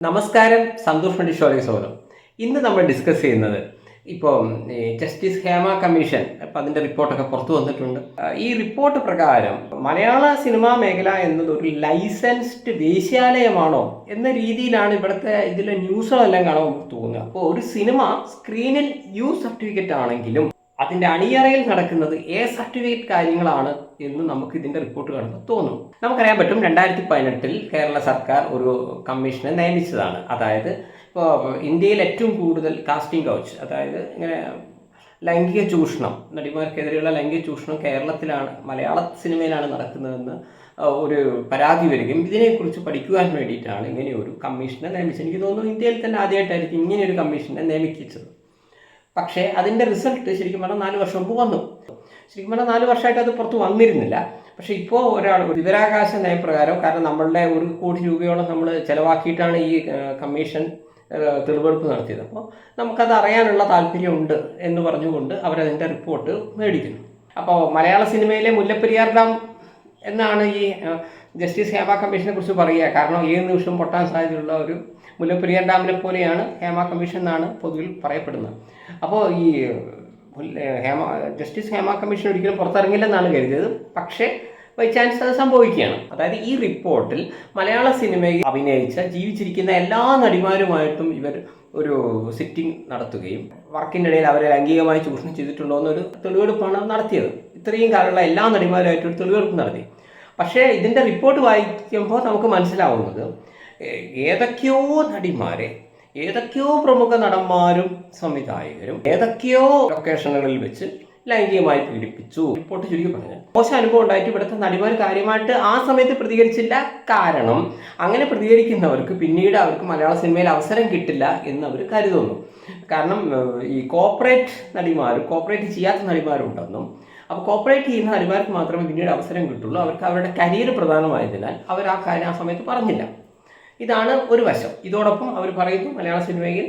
നമസ്കാരം സന്തോഷ് പണ്ഡിറ്റ് ഷോയിലേക്ക് സ്വാഗതം ഇന്ന് നമ്മൾ ഡിസ്കസ് ചെയ്യുന്നത് ഇപ്പോൾ ജസ്റ്റിസ് ഹേമ കമ്മീഷൻ അപ്പം അതിന്റെ റിപ്പോർട്ടൊക്കെ പുറത്തു വന്നിട്ടുണ്ട്. ഈ റിപ്പോർട്ട് പ്രകാരം മലയാള സിനിമാ മേഖല എന്നത് ഒരു ലൈസൻസ്ഡ് വേശ്യാലയമാണോ എന്ന രീതിയിലാണ് ഇവിടുത്തെ ഇതിലെ ന്യൂസുകളെല്ലാം കാണാൻ തോന്നുന്നത് അപ്പോൾ ഒരു സിനിമ സ്ക്രീനിൽ യു സർട്ടിഫിക്കറ്റ് ആണെങ്കിലും അതിന്റെ അണിയറയിൽ നടക്കുന്നത് എ സർട്ടിഫിക്കറ്റ് കാര്യങ്ങളാണ് എന്ന് നമുക്ക് ഇതിന്റെ റിപ്പോർട്ട് കാണുമ്പോൾ തോന്നും. നമുക്കറിയാൻ പറ്റും രണ്ടായിരത്തി പതിനെട്ടിൽ കേരള സർക്കാർ ഒരു കമ്മീഷനെ നിയമിച്ചതാണ്. അതായത് ഇപ്പോൾ ഇന്ത്യയിൽ ഏറ്റവും കൂടുതൽ കാസ്റ്റിംഗ് കൗച്ച് അതായത് ഇങ്ങനെ ലൈംഗിക ചൂഷണം നടിമാർക്കെതിരെയുള്ള ലൈംഗിക ചൂഷണം കേരളത്തിലാണ് മലയാള സിനിമയിലാണ് നടക്കുന്നതെന്ന് ഒരു പരാതി വരികയും ഇതിനെക്കുറിച്ച് പഠിക്കുവാൻ വേണ്ടിയിട്ടാണ് ഇങ്ങനെ ഒരു കമ്മീഷനെ നിയമിച്ചത്. എനിക്ക് തോന്നുന്നു ഇന്ത്യയിൽ തന്നെ ആദ്യമായിട്ടായിരിക്കും ഇങ്ങനെ ഒരു കമ്മീഷനെ നിയമിച്ചത്. പക്ഷേ അതിന്റെ റിസൾട്ട് ശരിക്കും പറഞ്ഞാൽ നാല് വർഷം മുമ്പ് വന്നു. ശരിക്കും പറഞ്ഞാൽ നാല് വർഷമായിട്ട് അത് പുറത്ത് വന്നിരുന്നില്ല. പക്ഷേ ഇപ്പോൾ ഒരാൾ വിവരാകാശ നയപ്രകാരം കാരണം നമ്മളുടെ ഒരു കോടി രൂപയോളം നമ്മൾ ചിലവാക്കിയിട്ടാണ് ഈ കമ്മീഷൻ തെളിവെടുപ്പ് നടത്തിയത്. അപ്പോൾ നമുക്കത് അറിയാനുള്ള താല്പര്യമുണ്ട് എന്ന് പറഞ്ഞുകൊണ്ട് അവരതിന്റെ റിപ്പോർട്ട് മേടിക്കുന്നു. അപ്പോൾ മലയാള സിനിമയിലെ മുല്ലപ്പെരിയാർ ഡാം എന്നാണ് ഈ ജസ്റ്റിസ് ഹേമ കമ്മീഷനെ കുറിച്ച് പറയുക. കാരണം ഏത് നിമിഷം പൊട്ടാൻ സാധ്യതയുള്ള ഒരു മുല്ലപ്പെരിയാർ ഡാമിനെ പോലെയാണ് ഹേമ കമ്മീഷൻ എന്നാണ് പൊതുവിൽ പറയപ്പെടുന്നത്. അപ്പോൾ ഈ ഹേമ ജസ്റ്റിസ് ഹേമ കമ്മീഷൻ ഒരിക്കലും പുറത്തിറങ്ങില്ലെന്നാണ് കരുതിയത്. പക്ഷേ ബൈ ചാൻസ് അത് സംഭവിക്കുകയാണ്. അതായത് ഈ റിപ്പോർട്ടിൽ മലയാള സിനിമയിൽ അഭിനയിച്ച ജീവിച്ചിരിക്കുന്ന എല്ലാ നടിമാരുമായിട്ടും ഇവർ ഒരു സിറ്റിംഗ് നടത്തുകയും വർക്കിന്റെ ഇടയിൽ അവരെ ലൈംഗികമായി ചൂഷണം ചെയ്തിട്ടുണ്ടോ എന്നൊരു തെളിവെടുപ്പാണ് നടത്തിയത്. ഇത്രയും കാലമുള്ള എല്ലാ നടിമാരുമായിട്ടും ഒരു തെളിവെടുപ്പ് നടത്തി. പക്ഷേ ഇതിന്റെ റിപ്പോർട്ട് വായിക്കുമ്പോൾ നമുക്ക് മനസ്സിലാവുന്നത് ഏതൊക്കെയോ നടിമാരെ ഏതൊക്കെയോ പ്രമുഖ നടന്മാരും സംവിധായകരും ഏതൊക്കെയോ ലൊക്കേഷനുകളിൽ വെച്ച് ലൈംഗികമായി പീഡിപ്പിച്ചു. റിപ്പോർട്ട് ചുരുക്കി പറഞ്ഞു മോശം അനുഭവം ഉണ്ടായിട്ട് ഇവിടുത്തെ നടിമാർ കാര്യമായിട്ട് ആ സമയത്ത് പ്രതികരിച്ചില്ല. കാരണം അങ്ങനെ പ്രതികരിക്കുന്നവർക്ക് പിന്നീട് അവർക്ക് മലയാള സിനിമയിൽ അവസരം കിട്ടില്ല എന്ന് അവർ കരുതുന്നു. കാരണം ഈ കോപ്പറേറ്റ് നടിമാർ കോപ്പറേറ്റ് ചെയ്യാത്ത നടിമാരുണ്ടെന്നും അപ്പോൾ കോപ്പറേറ്റ് ചെയ്യുന്ന ഹരിമാർക്ക് മാത്രമേ പിന്നീട് അവസരം കിട്ടുള്ളൂ. അവർക്ക് അവരുടെ കരിയർ പ്രധാനമായതിനാൽ അവർ ആ കാര്യം ആ സമയത്ത് പറഞ്ഞില്ല. ഇതാണ് ഒരു വശം. ഇതോടൊപ്പം അവർ പറയുന്നു മലയാള സിനിമയിൽ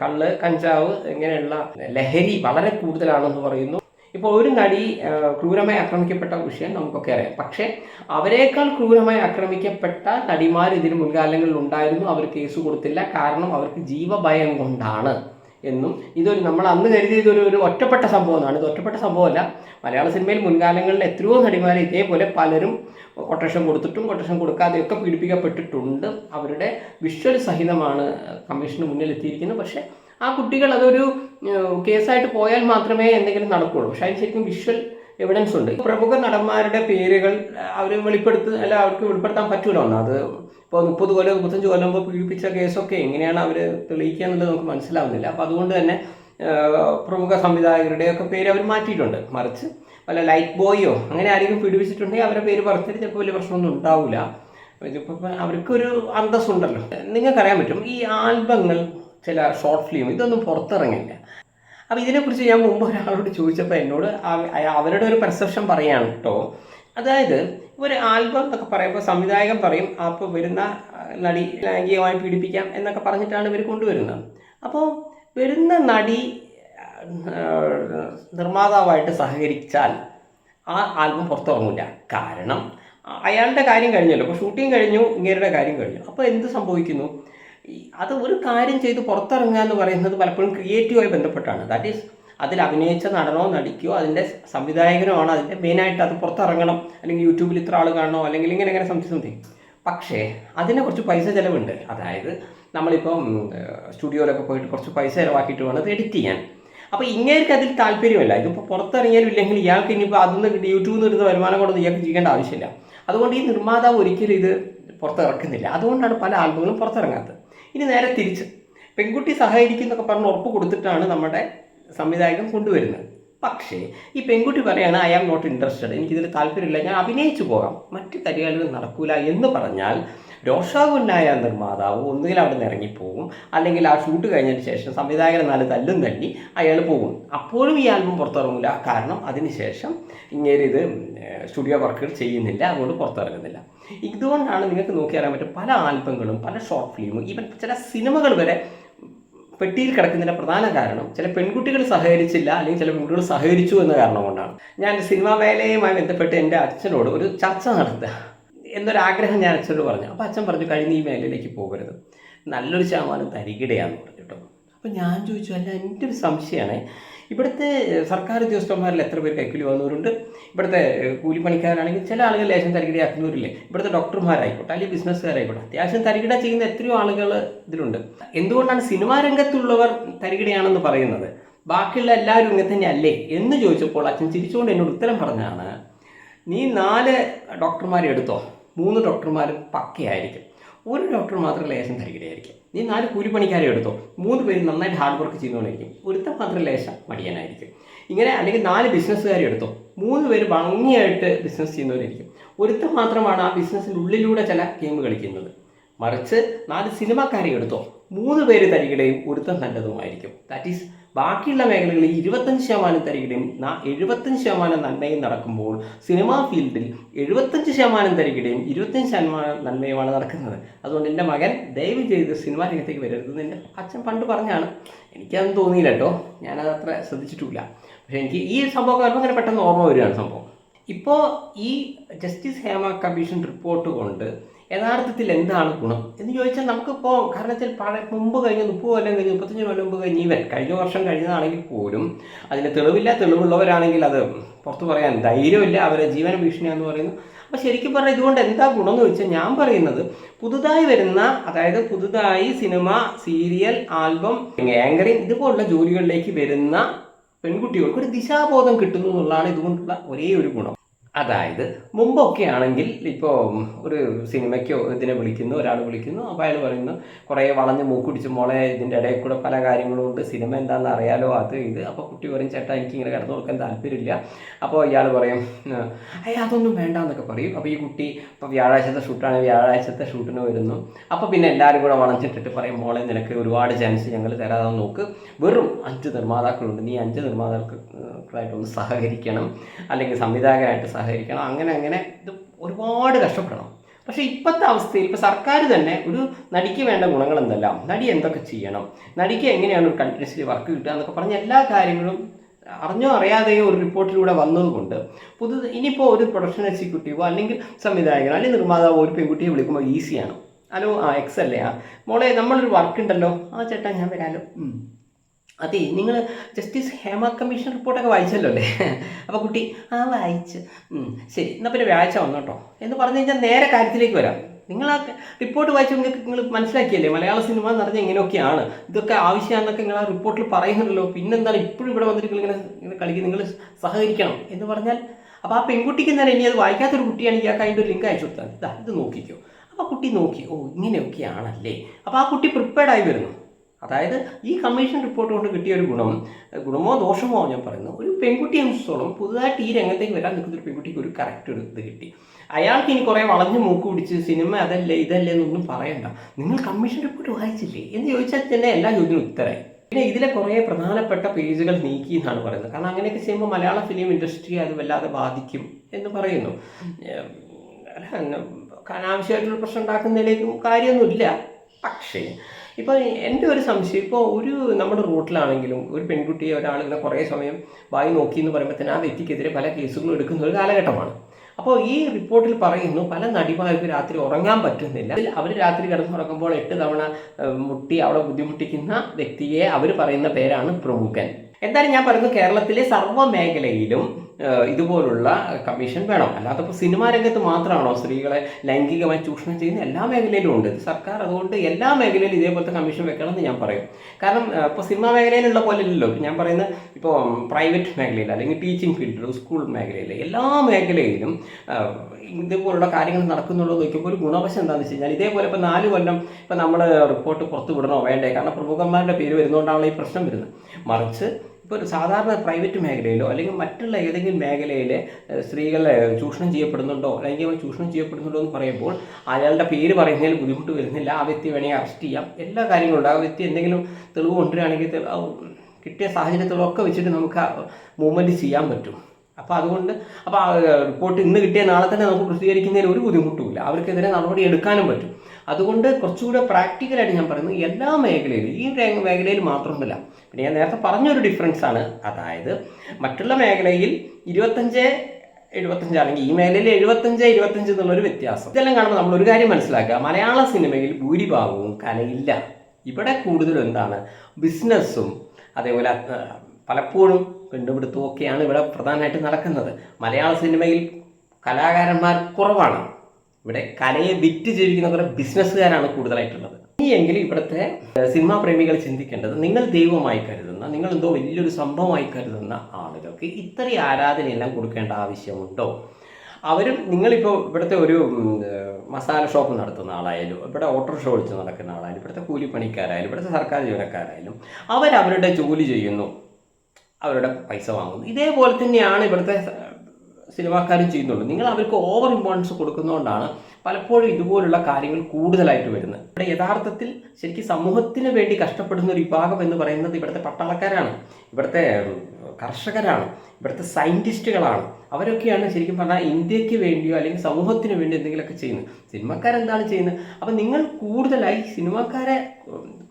കള്ള് കഞ്ചാവ് ഇങ്ങനെയുള്ള ലഹരി വളരെ കൂടുതലാണെന്ന് പറയുന്നു. ഇപ്പോൾ ഒരു നടി ക്രൂരമായി ആക്രമിക്കപ്പെട്ട വിഷയം നമുക്കൊക്കെ അറിയാം. പക്ഷേ അവരെക്കാൾ ക്രൂരമായി ആക്രമിക്കപ്പെട്ട നടിമാർ ഇതിന് മുൻകാലങ്ങളിൽ ഉണ്ടായിരുന്നു. അവർ കേസ് കൊടുത്തില്ല. കാരണം അവർക്ക് ജീവഭയം കൊണ്ടാണ്. എന്നും ഇതൊരു നമ്മൾ അന്ന് കരുതിയത് ഒരു ഒരു ഒറ്റപ്പെട്ട സംഭവമാണ്. ഇത് ഒറ്റപ്പെട്ട സംഭവമല്ല. മലയാള സിനിമയിൽ മുൻകാലങ്ങളിൽ എത്രയോ നടിമാരെ ഇതേപോലെ പലരും കൊട്ടേഷൻ കൊടുത്തിട്ടും കൊട്ടേഷൻ കൊടുക്കാതെയൊക്കെ പീഡിപ്പിക്കപ്പെട്ടിട്ടുണ്ട്. അവരുടെ വിഷ്വൽ സഹിതമാണ് കമ്മീഷന് മുന്നിൽ എത്തിയിരിക്കുന്നത്. പക്ഷേ ആ കുട്ടികൾ അതൊരു കേസായിട്ട് പോയാൽ മാത്രമേ എന്തെങ്കിലും നടക്കുകയുള്ളൂ പക്ഷേ അതിന് ശരിക്കും വിഷ്വൽ എവിഡൻസ് ഉണ്ട്. പ്രമുഖ നടന്മാരുടെ പേരുകൾ അവർ വെളിപ്പെടുത്ത അല്ല അവർക്ക് വെളിപ്പെടുത്താൻ പറ്റൂല ഒന്ന്. അത് ഇപ്പോൾ മുപ്പത് കൊല്ലം മുപ്പത്തഞ്ച് കൊല്ലം മുമ്പ് പീഡിപ്പിച്ച കേസൊക്കെ എങ്ങനെയാണ് അവർ തെളിയിക്കുക എന്നുള്ളത് നമുക്ക് മനസ്സിലാവുന്നില്ല. അപ്പോൾ അതുകൊണ്ട് തന്നെ പ്രമുഖ സംവിധായകരുടെയൊക്കെ പേര് അവർ മാറ്റിയിട്ടുണ്ട്. മറിച്ച് വല്ല ലൈറ്റ് ബോയോ അങ്ങനെ ആരെങ്കിലും പീഡിപ്പിച്ചിട്ടുണ്ടെങ്കിൽ അവരുടെ പേര് പറഞ്ഞിട്ട് ചിലപ്പോൾ വലിയ പ്രശ്നമൊന്നും ഉണ്ടാവില്ല ഇതിപ്പോൾ അവർക്കൊരു അന്തസ്സുണ്ടല്ലോ. നിങ്ങൾക്കറിയാൻ പറ്റും ഈ ആൽബങ്ങൾ ചില ഷോർട്ട് ഫിലിം ഇതൊന്നും പുറത്തിറങ്ങില്ല. അപ്പോൾ ഇതിനെക്കുറിച്ച് ഞാൻ മുമ്പ് ഒരാളോട് ചോദിച്ചപ്പോൾ എന്നോട് അവരുടെ ഒരു പെർസെപ്ഷൻ പറയാണ് കേട്ടോ അതായത് ഒരു ആൽബം എന്നൊക്കെ പറയുമ്പോൾ സംവിധായകൻ പറയും അപ്പോൾ വരുന്ന നടി ലൈംഗികമായി പീഡിപ്പിക്കാം എന്നൊക്കെ പറഞ്ഞിട്ടാണ് ഇവർ കൊണ്ടുവരുന്നത്. അപ്പോൾ വരുന്ന നടി നിർമ്മാതാവായിട്ട് സഹകരിച്ചാൽ ആ ആൽബം പുറത്തിറങ്ങില്ല കാരണം അയാളുടെ കാര്യം കഴിഞ്ഞല്ലോ. അപ്പോൾ ഷൂട്ടിംഗ് കഴിഞ്ഞു ഇങ്ങേരുടെ കാര്യം കഴിഞ്ഞു. അപ്പോൾ എന്ത് സംഭവിക്കുന്നു? അത് ഒരു കാര്യം ചെയ്ത് പുറത്തിറങ്ങുക എന്ന് പറയുന്നത് പലപ്പോഴും ക്രിയേറ്റീവായി ബന്ധപ്പെട്ടാണ്. ദാറ്റ് ഈസ് അതിൽ അഭിനയിച്ച നടനോ നടിക്കോ അതിന്റെ സംവിധായകനോ ആണ് അതിന്റെ മെയിനായിട്ട് അത് പുറത്തിറങ്ങണം. അല്ലെങ്കിൽ യൂട്യൂബിൽ ഇത്ര ആൾ കാണണോ? അല്ലെങ്കിൽ ഇങ്ങനെ ഇങ്ങനെ സംതിങ് പക്ഷേ അതിനെ കുറച്ച് പൈസ ചിലവുണ്ട്. അതായത് നമ്മളിപ്പം സ്റ്റുഡിയോയിലൊക്കെ പോയിട്ട് കുറച്ച് പൈസ ചിലവാക്കിയിട്ട് വേണം അത് എഡിറ്റ് ചെയ്യാൻ. അപ്പോൾ ഇങ്ങേർക്ക് അതിൽ താല്പര്യമില്ല. ഇതിപ്പോൾ പുറത്തിറങ്ങിയാലും ഇല്ലെങ്കിൽ ഇയാൾക്ക് ഇനിയിപ്പോൾ അതിൽ നിന്ന് യൂട്യൂബിൽ നിന്ന് വരുമാനം കൊണ്ടൊന്നും ഇയാൾക്ക് ജീവിക്കേണ്ട ആവശ്യമില്ല. അതുകൊണ്ട് ഈ നിർമ്മാതാവ് ഒരിക്കലും ഇത് പുറത്തിറക്കുന്നില്ല. അതുകൊണ്ടാണ് പല ആൽബങ്ങളും പുറത്തിറങ്ങാത്തത്. ഇനി നേരെ തിരിച്ച്. പെൺകുട്ടി സഹകരിക്കും എന്നൊക്കെ പറഞ്ഞ് ഉറപ്പ് കൊടുത്തിട്ടാണ് നമ്മുടെ സംവിധായകൻ കൊണ്ടുവരുന്നത്. പക്ഷേ ഈ പെൺകുട്ടി പറയാണ് ഐ ആം നോട്ട് ഇൻട്രസ്റ്റഡ് എനിക്കിതിൽ താല്പര്യമില്ല. ഞാൻ അഭിനയിച്ചു പോകാം. മറ്റ് കരികളിൽ നടക്കൂല എന്ന് പറഞ്ഞാൽ രോഷാകുലനായ നിർമ്മാതാവ് ഒന്നുകിൽ അവിടെ നിന്ന് ഇറങ്ങിപ്പോകും. അല്ലെങ്കിൽ ആ ഷൂട്ട് കഴിഞ്ഞതിന് ശേഷം സംവിധായകൻ നാല് തല്ലും തല്ലി അയാൾ പോകും. അപ്പോഴും ഈ ആൽബം പുറത്തിറങ്ങില്ല കാരണം അതിനുശേഷം ഇങ്ങനെ ഇത് സ്റ്റുഡിയോ വർക്കുകൾ ചെയ്യുന്നില്ല. അതുകൊണ്ട് പുറത്തിറങ്ങുന്നില്ല. ഇതുകൊണ്ടാണ് നിങ്ങൾക്ക് നോക്കി അറിയാൻ പറ്റും പല ആൽബങ്ങളും പല ഷോർട്ട് ഫിലിമും ഈവൻ ചില സിനിമകൾ വരെ പെട്ടിയിൽ കിടക്കുന്നതിന്റെ പ്രധാന കാരണം ചില പെൺകുട്ടികൾ സഹകരിച്ചില്ല അല്ലെങ്കിൽ ചില പെൺകുട്ടികൾ സഹകരിച്ചു എന്ന കാരണം കൊണ്ടാണ്. ഞാൻ സിനിമാ മേഖലയുമായി ബന്ധപ്പെട്ട് എന്റെ അച്ഛനോട് ഒരു ചർച്ച നടത്തുക എന്നൊരാഗ്രഹം ഞാൻ അച്ഛനോട് പറഞ്ഞു. അപ്പോൾ അച്ഛൻ പറഞ്ഞു കഴിഞ്ഞ ഈ മേഖലയിലേക്ക് പോകരുത്. നല്ലൊരു ശതമാനം തരികിടയാന്ന് പറഞ്ഞു കേട്ടോ. അപ്പം ഞാൻ ചോദിച്ചു അല്ല എന്റെ ഒരു സംശയമാണ്. ഇവിടുത്തെ സർക്കാർ ഉദ്യോഗസ്ഥന്മാരിൽ എത്ര പേര് കൈക്കൂലി വന്നവരുണ്ട് ഇവിടുത്തെ കൂലിപ്പണിക്കാരാണെങ്കിൽ ചില ആളുകൾ ലേശം തരികിടയാക്കുന്നവരില്ലേ ഇവിടുത്തെ ഡോക്ടർമാരായിക്കോട്ടെ അല്ലെങ്കിൽ ബിസിനസ്സുകാരായിക്കോട്ടെ അത്യാവശ്യം തരികിട ചെയ്യുന്ന എത്രയോ ആളുകൾ ഇതിലുണ്ട്. എന്തുകൊണ്ടാണ് സിനിമാ രംഗത്തുള്ളവർ തരികിടയാണെന്ന് പറയുന്നത്? ബാക്കിയുള്ള എല്ലാവരും ഇങ്ങനെ തന്നെ അല്ലേ എന്ന് ചോദിച്ചപ്പോൾ അച്ഛൻ ചിരിച്ചുകൊണ്ട് എന്നോട് ഉത്തരം പറഞ്ഞാണ് നീ നാല് ഡോക്ടർമാരെ എടുത്തോ? മൂന്ന് ഡോക്ടർമാർ പക്കയായിരിക്കും. ഒരു ഡോക്ടർ മാത്രം ലേശം ധരിക്കുകയായിരിക്കും നീ നാല് കൂലിപ്പണിക്കാരെ എടുത്തോ. മൂന്ന് പേര് നന്നായിട്ട് ഹാർഡ് വർക്ക് ചെയ്യുന്നവരായിരിക്കും ഒരുത്ത മാത്രം ലേശം മടിയനായിരിക്കും. ഇങ്ങനെ അല്ലെങ്കിൽ നാല് ബിസിനസ്സുകാരെ എടുത്തോ. മൂന്ന് പേര് ഭംഗിയായിട്ട് ബിസിനസ് ചെയ്യുന്നവരായിരിക്കും. ഒരുത്ത മാത്രമാണ് ആ ബിസിനസ്സിന്റെ ഉള്ളിലൂടെ ചില ഗെയിം കളിക്കുന്നത്. മറിച്ച് നാല് സിനിമാക്കാരെ എടുത്തോ. മൂന്ന് പേര് തരികളെയും ഒരുത്തം നല്ലതുമായിരിക്കും. ദാറ്റ് ഈസ് ബാക്കിയുള്ള മേഖലകളിൽ ഇരുപത്തഞ്ച് ശതമാനം തരികിടയും നാ എഴുപത്തഞ്ച് ശതമാനം നന്മയും നടക്കുമ്പോൾ സിനിമാ ഫീൽഡിൽ എഴുപത്തഞ്ച് ശതമാനം തരികിടയും ഇരുപത്തഞ്ച് ശതമാനം നന്മയുമാണ് നടക്കുന്നത്. അതുകൊണ്ട് എന്റെ മകൻ ദയവ് ചെയ്ത് സിനിമാ രംഗത്തേക്ക് വരരുതെന്ന് എന്റെ അച്ഛൻ പണ്ട് പറഞ്ഞാണ്. എനിക്കതൊന്നും തോന്നിയില്ല കേട്ടോ. ഞാനത് അത്ര ശ്രദ്ധിച്ചിട്ടില്ല. പക്ഷേ എനിക്ക് ഈ സംഭവം കാണുമ്പോൾ അങ്ങനെ പെട്ടെന്ന് ഓർമ്മ വരികയാണ് സംഭവം. ഇപ്പോൾ ഈ ജസ്റ്റിസ് ഹേമ കമ്മീഷൻ റിപ്പോർട്ട് കൊണ്ട് യഥാർത്ഥത്തിൽ എന്താണ് ഗുണം? എന്ന് ചോദിച്ചാൽ നമുക്കിപ്പോൾ കാരണം വെച്ചാൽ പഴയ മുമ്പ് കഴിഞ്ഞ മുപ്പത് കൊല്ലം കഴിഞ്ഞ് മുപ്പത്തഞ്ച് കൊല്ലം മുമ്പ് കഴിഞ്ഞ് ഇവൻ കഴിഞ്ഞ വർഷം കഴിഞ്ഞതാണെങ്കിൽ പോലും അതിന് തെളിവില്ല തെളിവുള്ളവരാണെങ്കിൽ അത് പുറത്ത് പറയാൻ ധൈര്യമില്ല അവരെ ജീവന ഭീഷണിയാന്ന് പറയുന്നു. അപ്പോൾ ശരിക്കും പറഞ്ഞാൽ ഇതുകൊണ്ട് എന്താ ഗുണം എന്ന് ചോദിച്ചാൽ ഞാൻ പറയുന്നത് പുതുതായി വരുന്ന അതായത് പുതുതായി സിനിമ സീരിയൽ ആൽബം ആങ്കറിങ് ഇതുപോലുള്ള ജോലികളിലേക്ക് വരുന്ന പെൺകുട്ടികൾക്ക് ഒരു ദിശാബോധം കിട്ടുന്നു എന്നുള്ളതാണ് ഇതുകൊണ്ടുള്ള ഒരേ ഒരു ഗുണം. അതായത് മുമ്പൊക്കെ ആണെങ്കിൽ ഇപ്പോൾ ഒരു സിനിമയ്ക്കോ ഇതിനെ വിളിക്കുന്നു ഒരാൾ വിളിക്കുന്നു അപ്പോൾ അയാൾ പറയുന്നു കുറേ വളഞ്ഞ് മൂക്കുടിച്ച് മോളെ ഇതിന്റെ ഇടയിൽ കൂടെ പല കാര്യങ്ങളും ഉണ്ട് സിനിമ എന്താണെന്ന് അറിയാലോ അത് ഇത്. അപ്പോൾ കുട്ടി പറയും ചേട്ടാ എനിക്ക് ഇങ്ങനെ കിടന്നു കൊടുക്കാൻ താല്പര്യമില്ല. അപ്പോൾ ഇയാൾ പറയും അയ്യ അതൊന്നും വേണ്ട എന്നൊക്കെ പറയും. അപ്പോൾ ഈ കുട്ടി ഇപ്പോൾ വ്യാഴാഴ്ചത്തെ ഷൂട്ടാണ് വ്യാഴാഴ്ചത്തെ ഷൂട്ടിന് വരുന്നു. അപ്പോൾ പിന്നെ എല്ലാവരും കൂടെ വളഞ്ഞിട്ടിട്ട് പറയും മോളെ നിനക്ക് ഒരുപാട് ചാൻസ് ഞങ്ങൾ തരാതെ നോക്ക്. വെറും അഞ്ച് നിർമ്മാതാക്കളുണ്ട്. നീ അഞ്ച് നിർമ്മാതാക്കളായിട്ടൊന്ന് സഹകരിക്കണം. അല്ലെങ്കിൽ സംവിധായകനായിട്ട് സഹകരിക്കണം അങ്ങനെ അങ്ങനെ ഇത് ഒരുപാട് കഷ്ടപ്പെടണം. പക്ഷേ ഇപ്പോഴത്തെ അവസ്ഥയിൽ ഇപ്പോൾ സർക്കാർ തന്നെ ഒരു നടിക്ക് വേണ്ട ഗുണങ്ങൾ എന്തെല്ലാം നടി എന്തൊക്കെ ചെയ്യണം? നടിക്ക് എങ്ങനെയാണ് ഒരു കണ്ടിന്യൂസ്ലി വർക്ക് കിട്ടുക എന്നൊക്കെ പറഞ്ഞ എല്ലാ കാര്യങ്ങളും അറിഞ്ഞോ അറിയാതെയോ ഒരു റിപ്പോർട്ടിലൂടെ വന്നതുകൊണ്ട് പുതു ഇനിയിപ്പോൾ ഒരു പ്രൊഡക്ഷൻ എക്സിക്യൂട്ടീവോ അല്ലെങ്കിൽ സംവിധായകനോ അല്ലെങ്കിൽ നിർമ്മാതാവോ ഒരു പെൺകുട്ടിയെ വിളിക്കുമ്പോൾ ഈസിയാണ്. ഹലോ ആ എക്സ് അല്ലേ ആ? മോളെ നമ്മളൊരു വർക്ക് ഉണ്ടല്ലോ. ആ ചേട്ടാ ഞാൻ വരാമല്ലോ. അതെ നിങ്ങൾ ജസ്റ്റിസ് ഹേമ കമ്മീഷൻ റിപ്പോർട്ടൊക്കെ വായിച്ചല്ലോ അല്ലേ? അപ്പോൾ കുട്ടി ആ വായിച്ച്. ശരി എന്നാൽ പിന്നെ വ്യാഴ്ച വന്നോട്ടോ എന്ന് പറഞ്ഞു കഴിഞ്ഞാൽ നേരെ കാര്യത്തിലേക്ക് വരാം. നിങ്ങൾ ആ റിപ്പോർട്ട് വായിച്ച് നിങ്ങൾക്ക് നിങ്ങൾ മനസ്സിലാക്കിയല്ലേ? മലയാള സിനിമ എന്ന് പറഞ്ഞാൽ ഇങ്ങനെയൊക്കെയാണ്. ഇതൊക്കെ ആവശ്യമാണെന്നൊക്കെ നിങ്ങൾ ആ റിപ്പോർട്ടിൽ പറയുന്നുണ്ടല്ലോ. പിന്നെന്താണ്? ഇപ്പോഴും ഇവിടെ വന്നിട്ട് ഇങ്ങനെ ഇങ്ങനെ കളിക്കും. നിങ്ങൾ സഹകരിക്കണം എന്ന് പറഞ്ഞാൽ അപ്പോൾ ആ പെൺകുട്ടിക്ക് തന്നെ ഇനി അത് വായിക്കാത്തൊരു കുട്ടിയാണെങ്കിൽ ആ അതിന്റെ ഒരു ലിങ്ക് അയച്ചു കൊടുത്താൽ ഇത് നോക്കിക്കോ. അപ്പോൾ ആ കുട്ടി നോക്കി. ഓ ഇങ്ങനെയൊക്കെയാണല്ലേ? അപ്പോൾ ആ കുട്ടി പ്രിപ്പയർഡായി വരുന്നു. അതായത് ഈ കമ്മീഷൻ റിപ്പോർട്ട് കൊണ്ട് കിട്ടിയ ഒരു ഗുണം ഗുണമോ ദോഷമോ ഞാൻ പറയുന്നു ഒരു പെൺകുട്ടിയെ സംബന്ധിച്ചോളം പുതുതായിട്ട് ഈ രംഗത്തേക്ക് വരാൻ നിൽക്കുന്ന ഒരു പെൺകുട്ടിക്ക് ഒരു കറക്റ്റ് ഒരു ഇത് കിട്ടി. അയാൾക്ക് ഇനി കുറേ വളഞ്ഞു മൂക്ക് പിടിച്ച് സിനിമ അതല്ലേ ഇതല്ലേ എന്നൊന്നും പറയണ്ട. നിങ്ങൾ കമ്മീഷൻ റിപ്പോർട്ട് വായിച്ചില്ലേ? എന്ന് ചോദിച്ചാൽ തന്നെ എല്ലാ ചോദ്യത്തിനും ഉത്തരമായി പിന്നെ ഇതിലെ കുറേ പ്രധാനപ്പെട്ട പേജുകൾ നീക്കി എന്നാണ് പറയുന്നത്. കാരണം അങ്ങനെയൊക്കെ ചെയ്യുമ്പോൾ മലയാള ഫിലിം ഇൻഡസ്ട്രി അത് വല്ലാതെ ബാധിക്കും എന്ന് പറയുന്നു. അനാവശ്യമായിട്ടുള്ള പ്രശ്നം ഉണ്ടാക്കുന്നതിലേക്കും കാര്യമൊന്നുമില്ല. പക്ഷേ ഇപ്പോൾ എന്റെ ഒരു സംശയം ഇപ്പോൾ ഒരു നമ്മുടെ റൂട്ടിലാണെങ്കിലും ഒരു പെൺകുട്ടിയെ ഒരാൾ ഇങ്ങനെ കുറേ സമയം വായി നോക്കി എന്ന് പറയുമ്പോൾ തന്നെ ആ വ്യക്തിക്കെതിരെ പല കേസുകളും എടുക്കുന്ന ഒരു കാലഘട്ടമാണ്. അപ്പോൾ ഈ റിപ്പോർട്ടിൽ പറയുന്നു പല നടിമാർക്ക് രാത്രി ഉറങ്ങാൻ പറ്റുന്നില്ല. അവർ രാത്രി കിടന്നുറങ്ങുമ്പോൾ എട്ട് തവണ മുട്ടി അവിടെ ബുദ്ധിമുട്ടിക്കുന്ന വ്യക്തിയെ അവർ പറയുന്ന പേരാണ് പ്രമുഖൻ. എന്തായാലും ഞാൻ പറയുന്നത് കേരളത്തിലെ സർവ മേഖലയിലും ഇതുപോലുള്ള കമ്മീഷൻ വേണം. അല്ലാതെ ഇപ്പോൾ സിനിമാ രംഗത്ത് മാത്രമാണോ സ്ത്രീകളെ ലൈംഗികമായി ചൂഷണം ചെയ്യുന്ന എല്ലാ മേഖലയിലും ഉണ്ട്. സർക്കാർ അതുകൊണ്ട് എല്ലാ മേഖലയിലും ഇതേപോലത്തെ കമ്മീഷൻ വെക്കണം എന്ന് ഞാൻ പറയും. കാരണം ഇപ്പോൾ സിനിമാ മേഖലയിലുള്ള പോലെ അല്ലല്ലോ ഞാൻ പറയുന്ന ഇപ്പോൾ പ്രൈവറ്റ് മേഖലയിൽ അല്ലെങ്കിൽ ടീച്ചിങ് ഫീൽഡിൽ സ്കൂൾ മേഖലയിൽ എല്ലാ മേഖലയിലും ഇതുപോലുള്ള കാര്യങ്ങൾ നടക്കുന്നുള്ളത് നോക്കിയപ്പോൾ ഒരു ഗുണവശം എന്താണെന്ന് വെച്ച് കഴിഞ്ഞാൽ ഇതേപോലെ ഇപ്പോൾ നാല് കൊല്ലം ഇപ്പോൾ നമ്മൾ റിപ്പോർട്ട് പുറത്തു വിടണോ വേണ്ടേ? കാരണം പ്രമുഖന്മാരുടെ പേര് വരുന്നതുകൊണ്ടാണല്ലോ ഈ പ്രശ്നം വരുന്നത്. മറിച്ച് ഇപ്പോൾ സാധാരണ പ്രൈവറ്റ് മേഖലയിലോ അല്ലെങ്കിൽ മറ്റുള്ള ഏതെങ്കിലും മേഖലയിൽ സ്ത്രീകളെ ചൂഷണം ചെയ്യപ്പെടുന്നുണ്ടോ? ലൈംഗികമായി ചൂഷണം ചെയ്യപ്പെടുന്നുണ്ടോ എന്ന് പറയുമ്പോൾ അയാളുടെ പേര് പറയുന്നതിൽ ബുദ്ധിമുട്ട് വരുന്നില്ല. ആ വ്യക്തി വേണമെങ്കിൽ അറസ്റ്റ് ചെയ്യാം. എല്ലാ കാര്യങ്ങളും ഉണ്ട്. ആ വ്യക്തി എന്തെങ്കിലും തെളിവ് കൊണ്ടുവരികയാണെങ്കിൽ കിട്ടിയ സാഹചര്യത്തിലൊക്കെ വെച്ചിട്ട് നമുക്ക് മൂവ്മെന്റ് ചെയ്യാൻ പറ്റും. അപ്പോൾ അതുകൊണ്ട് അപ്പോൾ റിപ്പോർട്ട് ഇന്ന് കിട്ടിയ നാളെ തന്നെ നമുക്ക് പ്രസിദ്ധീകരിക്കുന്നതിൽ ഒരു ബുദ്ധിമുട്ടുമില്ല. അവർക്കെതിരെ നടപടി എടുക്കാനും പറ്റും. അതുകൊണ്ട് കുറച്ചുകൂടെ പ്രാക്ടിക്കലായിട്ട് ഞാൻ പറയുന്നത് എല്ലാ മേഖലയിലും ഈ മേഖലയിൽ മാത്രമല്ല പിന്നെ ഞാൻ നേരത്തെ പറഞ്ഞൊരു ഡിഫറൻസ് ആണ് അതായത് മറ്റുള്ള മേഖലയിൽ ഇരുപത്തഞ്ച് എഴുപത്തഞ്ചാണെങ്കിൽ ഈ മേഖലയിൽ എഴുപത്തഞ്ച് ഇരുപത്തഞ്ച് എന്നുള്ളൊരു വ്യത്യാസം. ഇതെല്ലാം കാണുമ്പോൾ നമ്മൾ ഒരു കാര്യം മനസ്സിലാക്കുക മലയാള സിനിമയിൽ ഭൂരിഭാഗവും കലയില്ല. ഇവിടെ കൂടുതലും എന്താണ്? ബിസിനസ്സും അതേപോലെ പലപ്പോഴും കണ്ടുപിടുത്തവും ഒക്കെയാണ് ഇവിടെ പ്രധാനമായിട്ട് നടക്കുന്നത്. മലയാള സിനിമയിൽ കലാകാരന്മാർ കുറവാണ്. ഇവിടെ കലയെ വിറ്റ് ജീവിക്കുന്ന കുറെ ബിസിനസ്സുകാരാണ് കൂടുതലായിട്ടുള്ളത്. ഇനിയെങ്കിലും ഇവിടുത്തെ സിനിമാ പ്രേമികൾ ചിന്തിക്കേണ്ടത് നിങ്ങൾ ദൈവമായി കരുതുന്ന നിങ്ങൾ എന്തോ വലിയൊരു സംഭവമായി കരുതുന്ന ആളുകൾക്ക് ഇത്രയും ആരാധനയെല്ലാം കൊടുക്കേണ്ട ആവശ്യമുണ്ടോ? അവരും നിങ്ങളിപ്പോൾ ഇവിടുത്തെ ഒരു മസാല ഷോപ്പ് നടത്തുന്ന ആളായാലും ഇവിടെ ഓട്ടോറിക്ഷ ഓടിച്ച് നടക്കുന്ന ആളായാലും ഇവിടുത്തെ കൂലിപ്പണിക്കാരായാലും ഇവിടുത്തെ സർക്കാർ ജീവനക്കാരായാലും അവരവരുടെ ജോലി ചെയ്യുന്നു അവരുടെ പൈസ വാങ്ങുന്നു. ഇതേപോലെ തന്നെയാണ് ഇവിടുത്തെ സിനിമാക്കാരും ചെയ്യുന്നുള്ളൂ നിങ്ങൾ അവർക്ക് ഓവർ ഇമ്പോർട്ടൻസ് കൊടുക്കുന്നതുകൊണ്ടാണ് പലപ്പോഴും ഇതുപോലുള്ള കാര്യങ്ങൾ കൂടുതലായിട്ട് വരുന്നത്. ഇവിടെ യഥാർത്ഥത്തിൽ ശരിക്കും സമൂഹത്തിന് വേണ്ടി കഷ്ടപ്പെടുന്ന ഒരു വിഭാഗം എന്ന് പറയുന്നത് ഇവിടുത്തെ പട്ടാളക്കാരാണ്. ഇവിടുത്തെ കർഷകരാണ്. ഇവിടുത്തെ സയന്റിസ്റ്റുകളാണ് അവരൊക്കെയാണ് ശരിക്കും പറഞ്ഞാൽ ഇന്ത്യയ്ക്ക് വേണ്ടിയോ അല്ലെങ്കിൽ സമൂഹത്തിന് വേണ്ടി എന്തെങ്കിലുമൊക്കെ ചെയ്യുന്നത്. സിനിമക്കാരെന്താണ് ചെയ്യുന്നത്? അപ്പം നിങ്ങൾ കൂടുതലായി സിനിമക്കാരെ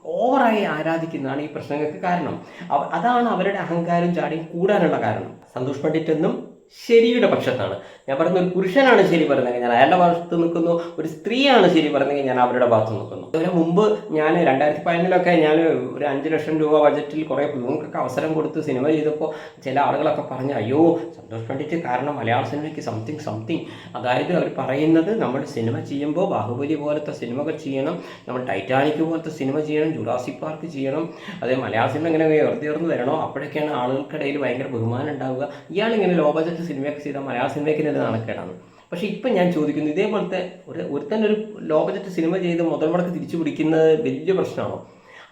ഓവറായി ആരാധിക്കുന്നതാണ് ഈ പ്രശ്നങ്ങൾക്ക് കാരണം. അതാണ് അവരുടെ അഹങ്കാരം ചാടിയും കൂടാനുള്ള കാരണം. സന്തോഷ് പണ്ഡിറ്റ് എന്നും ശരിയുടെ പക്ഷത്താണ്. ഞാൻ പറയുന്ന ഒരു പുരുഷനാണ് ശരി പറയുന്നത് ഞാൻ അയാളുടെ ഭാഗത്ത് നിൽക്കുന്നു ഒരു സ്ത്രീയാണ് ശരി പറയുന്നത് ഞാൻ അവരുടെ ഭാഗത്ത് നിൽക്കുന്നു. അതിന് മുമ്പ് ഞാൻ രണ്ടായിരത്തി പതിനൊന്നിലൊക്കെ ഞാൻ ഒരു അഞ്ച് ലക്ഷം രൂപ ബജറ്റിൽ കുറേ പിള്ളേർക്കൊക്കെ അവസരം കൊടുത്ത് സിനിമ ചെയ്തപ്പോൾ ചില ആളുകളൊക്കെ പറഞ്ഞു അയ്യോ സന്തോഷ് പണ്ഡിറ്റ് കാരണം മലയാള സിനിമയ്ക്ക് സംതിങ് സംതിങ് അതായത് അവർ പറയുന്നത് നമ്മൾ സിനിമ ചെയ്യുമ്പോൾ ബാഹുബലി പോലത്തെ സിനിമകൾ ചെയ്യണം നമ്മൾ ടൈറ്റാനിക് പോലത്തെ സിനിമ ചെയ്യണം ജുറാസിക് പാർക്ക് ചെയ്യണം അതേ മലയാള സിനിമ ഇങ്ങനെ ഉയർത്തിയർന്ന് വരണോ അപ്പോഴൊക്കെയാണ് ആളുകൾക്കിടയിൽ ഭയങ്കര ബഹുമാനം ഉണ്ടാവുക. ഇയാളിങ്ങനെ ലോ ബജറ്റ് സിനിമയൊക്കെ ചെയ്താൽ മലയാള സിനിമയ്ക്ക് തന്നെ നാണക്കേടാണ്. പക്ഷെ ഇപ്പം ഞാൻ ചോദിക്കുന്നു ഇതേപോലത്തെ ഒരു ഒരുത്തൻ ഒരു ലോ സിനിമ ചെയ്ത് മുതൽ മുടക്ക് തിരിച്ചു പിടിക്കുന്നത് വലിയ പ്രശ്നമാണോ?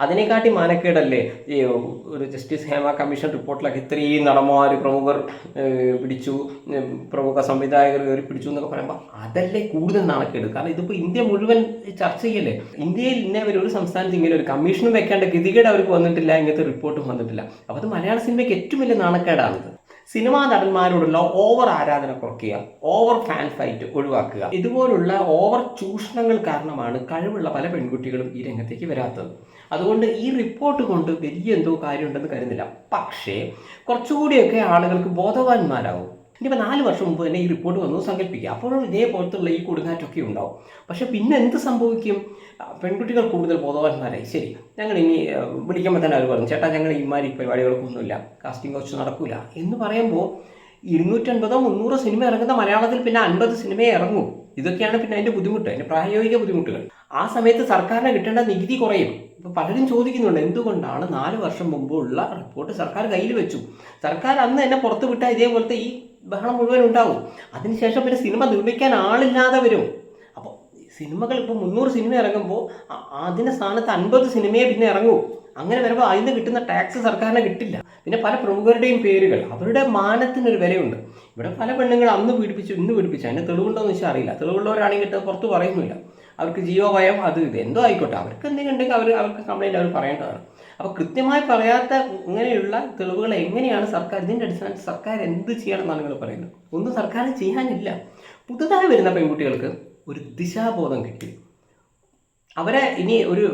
അതിനെക്കാട്ടി മാനക്കേടല്ലേ ഈ ഒരു ജസ്റ്റിസ് ഹേമ കമ്മീഷൻ റിപ്പോർട്ടിലൊക്കെ ഇത്രയും നടന്മാർ പ്രമുഖർ പിടിച്ചു പ്രമുഖ സംവിധായകർ കയറി പിടിച്ചു എന്നൊക്കെ പറയുമ്പോൾ അതല്ലേ കൂടുതൽ നാണക്കേട്? കാരണം ഇതിപ്പോൾ ഇന്ത്യ മുഴുവൻ ചർച്ച ചെയ്യല്ലേ? ഇന്ത്യയിൽ ഇന്നേ വരെ ഒരു സംസ്ഥാനത്ത് ഇങ്ങനെ ഒരു കമ്മീഷനും വെക്കേണ്ട ഗതികേട് അവർക്ക് വന്നിട്ടില്ല ഇങ്ങനത്തെ റിപ്പോർട്ടും വന്നിട്ടില്ല. അപ്പോൾ അത് മലയാള സിനിമയ്ക്ക് ഏറ്റവും വലിയ നാണക്കേടാണിത്. സിനിമാ നടന്മാരോടുള്ള ഓവർ ആരാധന കുറയ്ക്കുക ഓവർ ഫാൻ ഫൈറ്റ് ഒഴിവാക്കുക. ഇതുപോലുള്ള ഓവർ ചൂഷണങ്ങൾ കാരണമാണ് കഴിവുള്ള പല പെൺകുട്ടികളും ഈ രംഗത്തേക്ക് വരാത്തത്. അതുകൊണ്ട് ഈ റിപ്പോർട്ട് കൊണ്ട് വലിയ എന്തോ കാര്യമുണ്ടെന്ന് കരുതില്ല പക്ഷേ കുറച്ചുകൂടിയൊക്കെ ആളുകൾക്ക് ബോധവാന്മാരാകും ഇനിയിപ്പോൾ നാല് വർഷം മുമ്പ് തന്നെ ഈ റിപ്പോർട്ട് വന്നു സങ്കല്പിക്കുക. അപ്പോഴും ഇതേപോലത്തുള്ള ഈ കൊടുങ്കാറ്റൊക്കെ ഉണ്ടാവും. പക്ഷേ പിന്നെ എന്ത് സംഭവിക്കും? പെൺകുട്ടികൾ കൂടുതൽ ബോധവാന്മാരായി. ശരി ഞങ്ങൾ ഇനി വിളിക്കുമ്പോൾ തന്നെ അവർ പറഞ്ഞു ചേട്ടാ ഞങ്ങൾ ഇമാരി പരിപാടികൾക്കൊന്നുമില്ല. കാസ്റ്റിംഗ് കോച്ച് നടക്കില്ല എന്ന് പറയുമ്പോൾ ഇരുന്നൂറ്റൻപതോ മുന്നൂറോ സിനിമ ഇറങ്ങുന്ന മലയാളത്തിൽ പിന്നെ അൻപത് സിനിമയെ ഇറങ്ങൂ. ഇതൊക്കെയാണ് പിന്നെ അതിന്റെ ബുദ്ധിമുട്ട് അതിന്റെ പ്രായോഗിക ബുദ്ധിമുട്ടുകൾ. ആ സമയത്ത് സർക്കാരിന് കിട്ടേണ്ട നികുതി കുറയും. ഇപ്പോൾ പലരും ചോദിക്കുന്നുണ്ട് എന്തുകൊണ്ടാണ് നാല് വർഷം മുമ്പുള്ള റിപ്പോർട്ട് സർക്കാർ കയ്യിൽ വെച്ചു? സർക്കാർ അന്ന് തന്നെ പുറത്തുവിട്ട ഇതേപോലത്തെ ഈ ബഹളം മുഴുവൻ ഉണ്ടാവും. അതിനുശേഷം പിന്നെ സിനിമ നിർമ്മിക്കാൻ ആളില്ലാതെ വരും. അപ്പോൾ സിനിമകൾ ഇപ്പോൾ മുന്നൂറ് സിനിമ ഇറങ്ങുമ്പോൾ അതിന്റെ സ്ഥാനത്ത് അൻപത് സിനിമയെ പിന്നെ ഇറങ്ങൂ. അങ്ങനെ വരുമ്പോൾ അതിന് കിട്ടുന്ന ടാക്സ് സർക്കാരിന് കിട്ടില്ല. പിന്നെ പല പ്രമുഖരുടെയും പേരുകൾ അവരുടെ മാനത്തിനൊരു വിലയുണ്ട്. ഇവിടെ പല പെണ്ണുങ്ങൾ അന്ന് പീഡിപ്പിച്ചു ഇന്ന് പീഡിപ്പിച്ചു. അതിന് തെളിവുണ്ടോ എന്ന് വെച്ചാൽ അറിയില്ല. തെളിവുള്ളവരാണെങ്കിൽ പുറത്ത് പറയുന്നില്ല അവർക്ക് ജീവഭയം അത് ഇത് എന്തോ ആയിക്കോട്ടെ. അവർക്ക് എന്തെങ്കിലും ഉണ്ടെങ്കിൽ അവർ അവർക്ക് കംപ്ലൈന്റ് അവർ പറയേണ്ടതാണ്. അപ്പോൾ കൃത്യമായി പറയാത്ത ഇങ്ങനെയുള്ള തെളിവുകൾ എങ്ങനെയാണ് സർക്കാർ ഇതിന്റെ അടിസ്ഥാനത്തിൽ സർക്കാർ എന്ത് ചെയ്യണമെന്നാണ് നിങ്ങൾ പറയുന്നത്? ഒന്നും സർക്കാർ ചെയ്യാനില്ല. പുതുതായി വരുന്ന പെൺകുട്ടികൾക്ക് ഒരു ദിശാബോധം കിട്ടി. അവരെ ഇനി ഒരു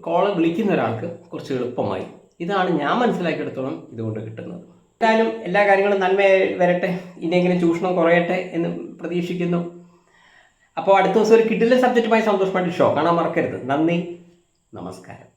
കോൾ വിളിക്കുന്ന ഒരാൾക്ക് കുറച്ച് എളുപ്പമായി. ഇതാണ് ഞാൻ മനസ്സിലാക്കിയെടുത്തോളം ഇതുകൊണ്ട് കിട്ടുന്നത്. എന്തായാലും എല്ലാ കാര്യങ്ങളും നന്മ വരട്ടെ ഇനിയെങ്കിലും ചൂഷണം കുറയട്ടെ എന്ന് പ്രതീക്ഷിക്കുന്നു. അപ്പോൾ അടുത്ത ദിവസം ഒരു കിഡിലെ സബ്ജക്റ്റുമായി സന്തോഷമായിട്ട് ഷോ കാണാൻ മറക്കരുത്. നന്ദി. നമസ്കാരം.